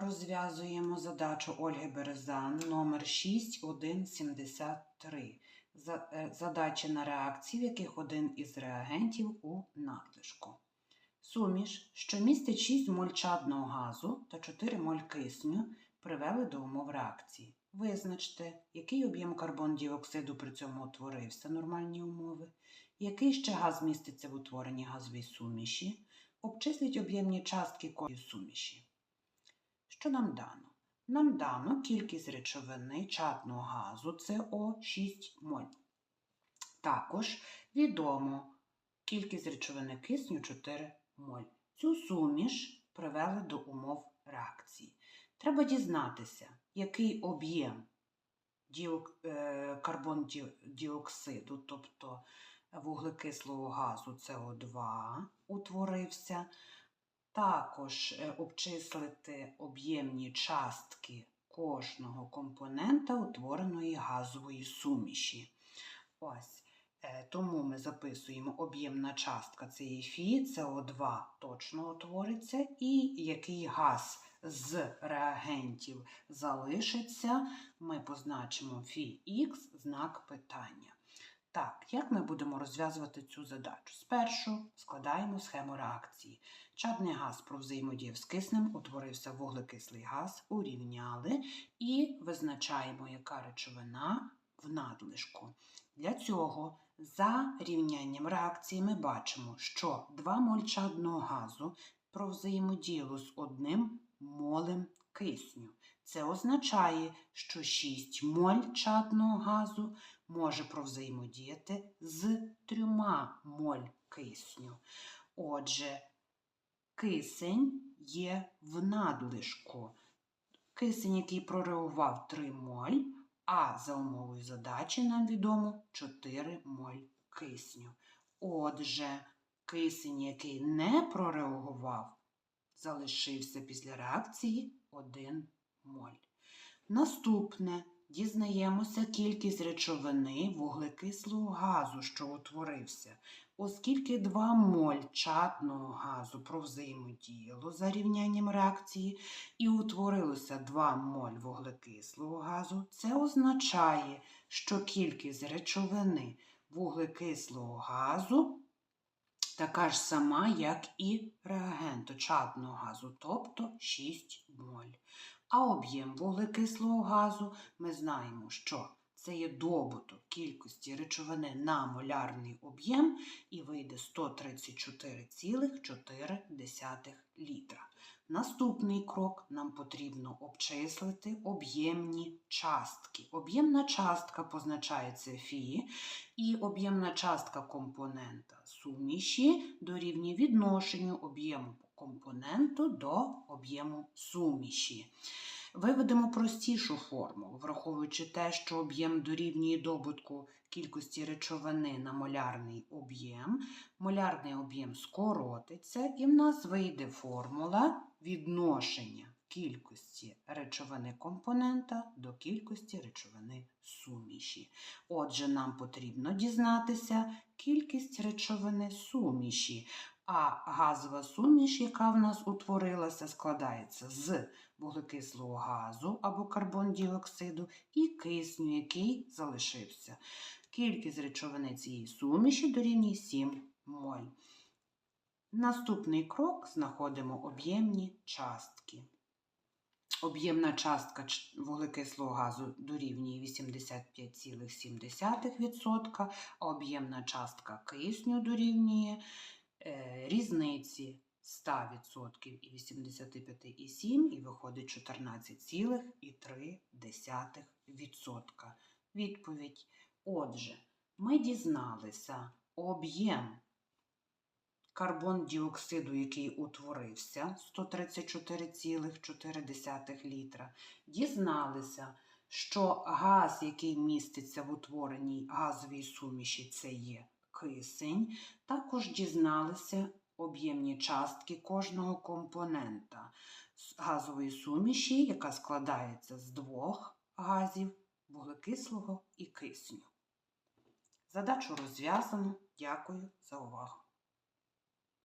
Розв'язуємо задачу Ольги Березан номер 6173. За- е, Задача на реакції, в яких один із реагентів у надлишку. Суміш, що містить 6 моль чадного газу та 4 моль кисню, привели до умов реакції. Визначте, який об'єм карбон-діоксиду при цьому утворився нормальні умови, який ще газ міститься в утворенні газовій суміші, обчисліть об'ємні частки кожної суміші. Що нам дано? Нам дано кількість речовини чадного газу СО 6 моль. Також відомо кількість речовини кисню 4 моль. Цю суміш привели до умов реакції. Треба дізнатися, який об'єм е, карбон-діоксиду, тобто вуглекислого газу СО2 утворився. Також е, обчислити об'ємні частки кожного компонента утвореної газової суміші. Ось. е, Тому ми записуємо об'ємна частка це є Фі, СО2 точно утвориться, і який газ з реагентів залишиться, ми позначимо Фі Х знак питання. Так, як ми будемо розв'язувати цю задачу? Спершу складаємо схему реакції. Чадний газ провзаємодіяв з киснем, утворився вуглекислий газ, урівняли і визначаємо, яка речовина в надлишку. Для цього за рівнянням реакції ми бачимо, що 2 моль чадного газу провзаємодіяло з одним молем кисню. Це означає, що 6 моль чадного газу може провзаємодіяти з 3 моль кисню. Отже, кисень є в надлишку. Кисень, який прореагував 3 моль, а за умовою задачі нам відомо 4 моль кисню. Отже, кисень, який не прореагував, залишився після реакції 1 моль. Наступне дізнаємося кількість речовини вуглекислого газу, що утворився. Оскільки 2 моль чадного газу провзаємодіяло за рівнянням реакції і утворилося 2 моль вуглекислого газу, це означає, що кількість речовини вуглекислого газу така ж сама, як і реагенту чадного газу, тобто 6 моль. А об'єм вуглекислого газу ми знаємо, що це є добуток кількості речовини на молярний об'єм і вийде 134,4 літра. Наступний крок нам потрібно обчислити об'ємні частки. Об'ємна частка позначається фі, і об'ємна частка компонента суміші дорівнює відношенню об'єму компоненту до об'єму суміші. Виведемо простішу формулу, враховуючи те, що об'єм дорівнює добутку кількості речовини на молярний об'єм. Молярний об'єм скоротиться, і в нас вийде формула відношення кількості речовини компонента до кількості речовини суміші. Отже, нам потрібно дізнатися кількість речовини суміші. А газова суміш, яка в нас утворилася, складається з вуглекислого газу або карбон-діоксиду і кисню, який залишився. Кількість речовини цієї суміші дорівнює 7 моль. Наступний крок знаходимо об'ємні частки. Об'ємна частка вуглекислого газу дорівнює 85,7%, а об'ємна частка кисню дорівнює різниці 100% і 85,7% і виходить 14,3%. Відповідь. Отже, ми дізналися об'єм карбон-діоксиду, який утворився 134,4 літра. Дізналися, що газ, який міститься в утвореній газовій суміші, це є кисень. Також дізналися об'ємні частки кожного компонента газової суміші, яка складається з двох газів вуглекислого і кисню. Задачу розв'язано. Дякую за увагу.